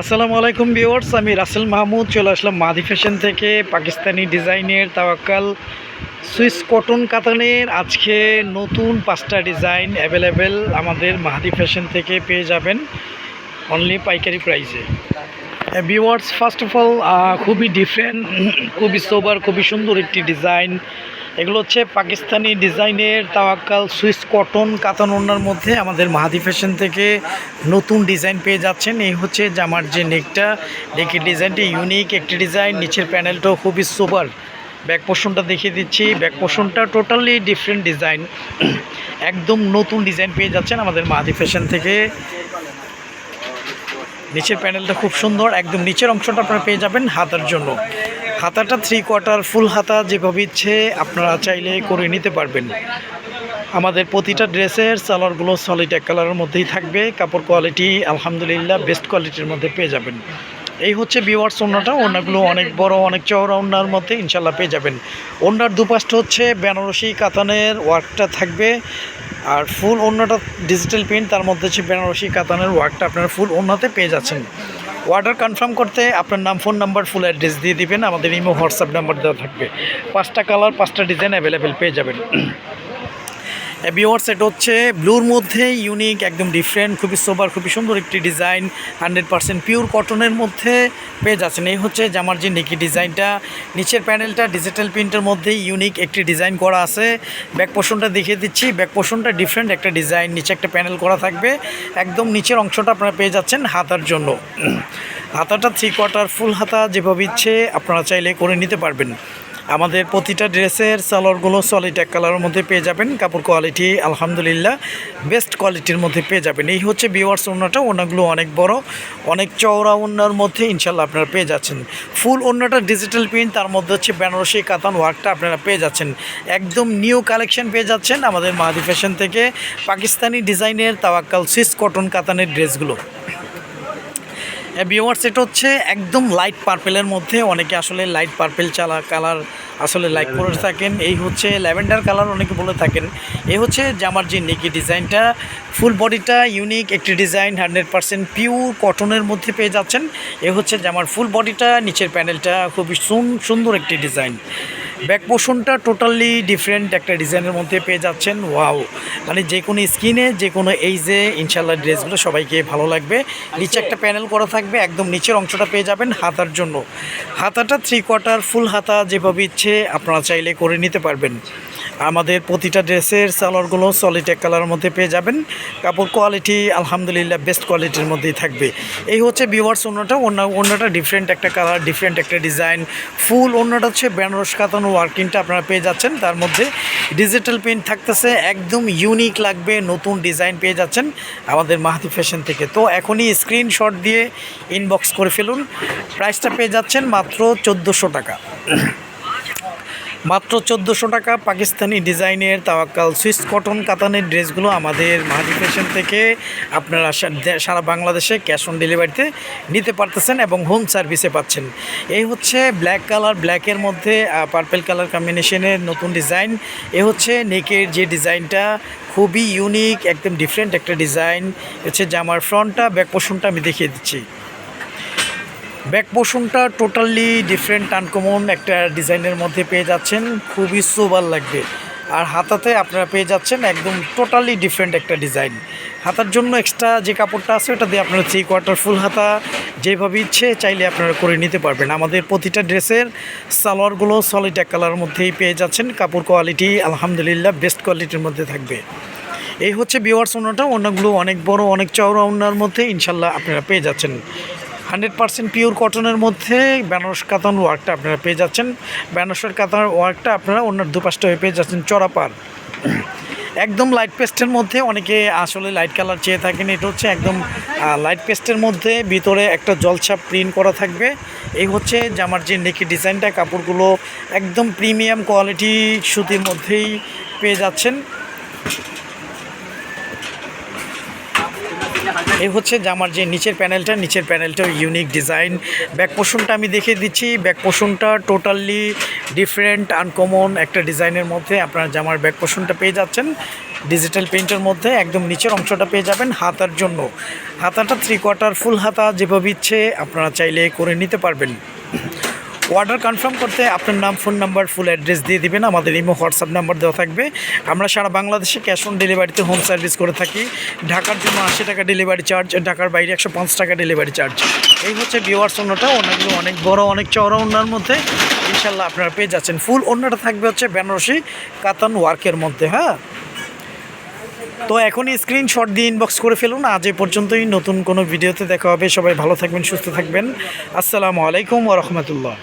আসসালামু আলাইকুম ভিউয়ার্স, আমি রাসেল মাহমুদ, চলে আসলাম মাদি ফ্যাশন থেকে, পাকিস্তানি ডিজাইনের তাওয়াক্কাল সুইস কটন কাতানের। আজকে নতুন পাঁচটা ডিজাইন অ্যাভেলেবেল আমাদের মাহাদি ফ্যাশন থেকে পেয়ে যাবেন অনলি পাইকারি প্রাইসে। ভিউয়ার্স ফার্স্ট অফ অল খুবই ডিফারেন্ট খুবই সোবার খুবই সুন্দর একটি ডিজাইন। এগুলো হচ্ছে পাকিস্তানি ডিজাইনের তাওয়াক্কাল, সুইস কটন, কাতান ওড়নার মধ্যে আমাদের মাহাদি ফ্যাশন থেকে নতুন ডিজাইন পেয়ে যাচ্ছেন। এই হচ্ছে জামার যে নেকটা। নেকের ডিজাইনটি ইউনিক, একটি ডিজাইন, নিচের প্যানেলটাও খুবই সোবার। ব্যাক পোর্শনটা দেখিয়ে দিচ্ছি। ব্যাক পোর্শনটা টোটালি ডিফারেন্ট ডিজাইন। একদম নতুন ডিজাইন পেয়ে যাচ্ছেন আমাদের মাহাদি ফ্যাশন থেকে। নিচের প্যানেলটা খুব সুন্দর। একদম নিচের অংশটা আপনারা পেয়ে যাবেন হাতার জন্য। হাতাটা থ্রি কোয়ার্টার ফুল হাতা যেভাবে ইচ্ছে আপনারা চাইলে করে নিতে পারবেন। আমাদের প্রতিটা ড্রেসের সালোয়ারগুলো সলিড এক কালারের মধ্যেই থাকবে। কাপড় কোয়ালিটি আলহামদুলিল্লাহ বেস্ট কোয়ালিটির মধ্যে পেয়ে যাবেন। এই হচ্ছে বিওয়ার্স ওনাটা ওনাগুলো অনেক বড়, অনেক চওড়া ওনার মধ্যে ইনশাল্লাহ পেয়ে যাবেন। ওনার দুপাশটা হচ্ছে বেনারসি কাতানের ওয়ার্কটা থাকবে। আর ফুল ওড়নাটা ডিজিটাল প্রিন্ট তার মধ্যে হচ্ছে বেনারসি কাতানের ওয়ার্কটা আপনারা ফুল ওড়নাতে পেয়ে যাচ্ছেন। অর্ডার কনফার্ম করতে আপনার নাম, ফোন নাম্বার, ফুল অ্যাড্রেস দিয়ে দিবেন। আমাদের ইমো, হোয়াটসঅ্যাপ নাম্বার দেওয়া থাকবে। পাঁচটা কালার, পাঁচটা ডিজাইন অ্যাভেলেবেল পেয়ে যাবেন। বিওয়ার্স এটা হচ্ছে ব্লুর মধ্যে ইউনিক একদম ডিফারেন্ট খুবই সোবার খুবই সুন্দর একটি ডিজাইন হান্ড্রেড পার্সেন্ট পিওর কটনের মধ্যে পেয়ে যাচ্ছেন। এই হচ্ছে জামার যে নেকি ডিজাইনটা নিচের প্যানেলটা ডিজিটাল প্রিন্টের মধ্যে ইউনিক একটি ডিজাইন করা আছে। ব্যাক পোর্শনটা দেখিয়ে দিচ্ছি। ব্যাক পোর্শনটা ডিফারেন্ট একটা ডিজাইন নিচে একটা প্যানেল করা থাকবে। একদম নিচের অংশটা আপনারা পেয়ে যাচ্ছেন হাতার জন্য। হাতাটা থ্রি কোয়ার্টার ফুল হাতা যেভাবে ইচ্ছে আপনারা চাইলে করে নিতে পারবেন। আমাদের প্রতিটা ড্রেসের সালোয়ারগুলো সলিড এক কালারের মধ্যে পেয়ে যাবেন। কাপড় কোয়ালিটি আলহামদুলিল্লাহ বেস্ট কোয়ালিটির মধ্যে পেয়ে যাবেন। এই হচ্ছে বিওয়ার্স ওড়নাটা। ওড়নাগুলো অনেক বড়, অনেক চওড়া ওড়নার মধ্যে ইনশাল্লাহ আপনারা পেয়ে যাচ্ছেন। ফুল ওড়নাটা ডিজিটাল প্রিন্ট তার মধ্যে হচ্ছে বেনারসি, কাতান ওয়ার্কটা আপনারা পেয়ে যাচ্ছেন। একদম নিউ কালেকশন পেয়ে যাচ্ছেন আমাদের মাহাদি ফ্যাশন থেকে পাকিস্তানি ডিজাইনের তাওয়াক্কাল সিস কটন কাতানের ড্রেসগুলো বিওয়ার্স এটা হচ্ছে একদম লাইট পার্পেলের মধ্যে। অনেকে আসলে লাইট পার্পেল চালা কালার আসলে লাইক করে থাকেন। এই হচ্ছে ল্যাভেন্ডার কালার অনেকে বলে থাকেন। এই হচ্ছে জামার যে নেকি ডিজাইনটা। ফুল বডিটা ইউনিক একটি ডিজাইন হান্ড্রেড পারসেন্ট পিওর কটনের মধ্যে পেয়ে যাচ্ছেন। এ হচ্ছে জামার ফুল বডিটা নিচের প্যানেলটা খুবই সুন- সুন্দর একটি ডিজাইন ব্যাক পোর্শনটা টোটালি ডিফারেন্ট একটা ডিজাইনের মধ্যে পেয়ে যাচ্ছেন। ওয়াও মানে যে কোনো স্কিনে যে কোনো এইজে ইনশাল্লাহ ড্রেসগুলো সবাইকে ভালো লাগবে। নিচে একটা প্যানেল করা থাকবে, একদম নিচের অংশটা পেয়ে যাবেন হাতার জন্য। হাতাটা থ্রি কোয়ার্টার ফুল হাতা যেভাবে ইচ্ছে আপনারা চাইলে করে নিতে পারবেন। আমাদের প্রতিটা ড্রেসের সালোয়ারগুলো সলিড এক কালারের মধ্যে পেয়ে যাবেন। কাপড় কোয়ালিটি আলহামদুলিল্লাহ বেস্ট কোয়ালিটির মধ্যেই থাকবে। এই হচ্ছে বিওয়ার্স অন্যটা, অন্য, অন্যটা ডিফারেন্ট একটা কালার ডিফারেন্ট একটা ডিজাইন ফুল অন্যটা হচ্ছে বেনারস কাতানো ওয়ার্কিংটা আপনারা পেয়ে যাচ্ছেন। তার মধ্যে ডিজিটাল প্রিন্ট থাকতেছে, একদম ইউনিক লাগবে, নতুন ডিজাইন পেয়ে যাচ্ছেন আমাদের মাহাতি ফ্যাশন থেকে। তো এখনই স্ক্রিনশট দিয়ে ইনবক্স করে ফেলুন। প্রাইসটা পেয়ে যাচ্ছেন মাত্র চোদ্দোশো টাকা। মাত্র চোদ্দোশো টাকা পাকিস্তানি ডিজাইনের তাওয়াক্কাল সুইস কটন কাতানের ড্রেসগুলো আমাদের মাহাদি ফ্যাশন থেকে আপনারা সারা বাংলাদেশে ক্যাশ অন ডেলিভারিতে নিতে পারতেছেন এবং হোম সার্ভিসে পাচ্ছেন। এই হচ্ছে ব্ল্যাক কালার ব্ল্যাকের মধ্যে পার্পেল কালার কম্বিনেশনের নতুন ডিজাইন। এ হচ্ছে নেকের যে ডিজাইনটা, খুবই ইউনিক একদম ডিফারেন্ট একটা ডিজাইন। হচ্ছে জামার ফ্রন্টটা ব্যাক পোর্শনটা আমি দেখিয়ে দিচ্ছি। ব্যাক পোর্শনটা টোটালি ডিফারেন্ট আনকমন একটা ডিজাইনের মধ্যে পেয়ে যাচ্ছেন। খুবই সোবার লাগবে। আর হাতাতে আপনারা পেয়ে যাচ্ছেন একদম টোটালি ডিফারেন্ট একটা ডিজাইন। হাতার জন্য এক্সট্রা যে কাপড়টা আছে, ওটা দিয়ে আপনারা থ্রি কোয়ার্টার ফুল হাতা যেভাবে ইচ্ছে চাইলে আপনারা করে নিতে পারবেন। আমাদের প্রতিটা ড্রেসের সালোয়ারগুলো সলিড এক কালারের মধ্যেই পেয়ে যাচ্ছেন। কাপড় কোয়ালিটি আলহামদুলিল্লাহ বেস্ট কোয়ালিটির মধ্যে থাকবে। এই হচ্ছে বিওয়ার্স ওনাটা ওনাগুলো অনেক বড়, অনেক চওড়া ওনার মধ্যে ইনশাল্লাহ আপনারা পেয়ে যাচ্ছেন। হান্ড্রেড পারসেন্ট পিওর কটনের মধ্যে বেনারস কাতান ওয়ার্কটা আপনারা পেয়ে যাচ্ছেন। বেনারসের কাতান ওয়ার্কটা আপনারা অন্যান্য দুপাশটা হয়ে পেয়ে যাচ্ছেন চড়াপার। একদম লাইট পেস্টের মধ্যে অনেকে আসলে লাইট কালার চেয়ে থাকেন। এটা হচ্ছে একদম লাইট পেস্টের মধ্যে ভিতরে একটা জলছাপ প্রিন্ট করা থাকবে। এই হচ্ছে জামার যে নেকি ডিজাইনটা, কাপড়গুলো একদম প্রিমিয়াম কোয়ালিটি সুতির মধ্যেই পেয়ে যাচ্ছেন। এই হচ্ছে জামার যে নিচের প্যানেলটা, নিচের প্যানেলটাও ইউনিক ডিজাইন ব্যাক পোর্শনটা আমি দেখিয়ে দিচ্ছি। ব্যাক পোর্শনটা টোটালি ডিফারেন্ট আনকমন একটা ডিজাইনের মধ্যে আপনার জামার ব্যাক পোর্শনটা পেয়ে যাচ্ছেন ডিজিটাল প্রিন্টের মধ্যে একদম নিচের অংশটা পেয়ে যাবেন হাতার জন্য। হাতাটা থ্রি কোয়ার্টার ফুল হাতা যেভাবে ইচ্ছে আপনারা চাইলে করে নিতে পারবেন। অর্ডার কনফার্ম করতে আপনার নাম, ফোন নাম্বার, ফুল অ্যাড্রেস দিয়ে দিবেন। আমাদের ইমো, হোয়াটসঅ্যাপ নাম্বার দেওয়া থাকবে। আমরা সারা বাংলাদেশে ক্যাশ অন ডেলিভারিতে হোম সার্ভিস করে থাকি। ঢাকার জন্য আশি টাকা ডেলিভারি চার্জ, ঢাকার বাইরে একশো পঞ্চাশ টাকা ডেলিভারি চার্জ। এই হচ্ছে বিওয়ার্স অন্যটা। অন্যগুলো অনেক বড়, অনেক চওড়া অন্যার মধ্যে ইনশাল্লাহ আপনারা পেয়ে যাচ্ছেন। ফুল অন্যটা থাকবে হচ্ছে বেনারসি, কাতান ওয়ার্কের মধ্যে হ্যাঁ? তো এখনই স্ক্রিনশট দিয়ে ইনবক্স করে ফেলুন। আজ এ পর্যন্তই। নতুন কোনো ভিডিওতে দেখা হবে। সবাই ভালো থাকবেন, সুস্থ থাকবেন। আসসালামু আলাইকুম ওরহমতুল্লাহ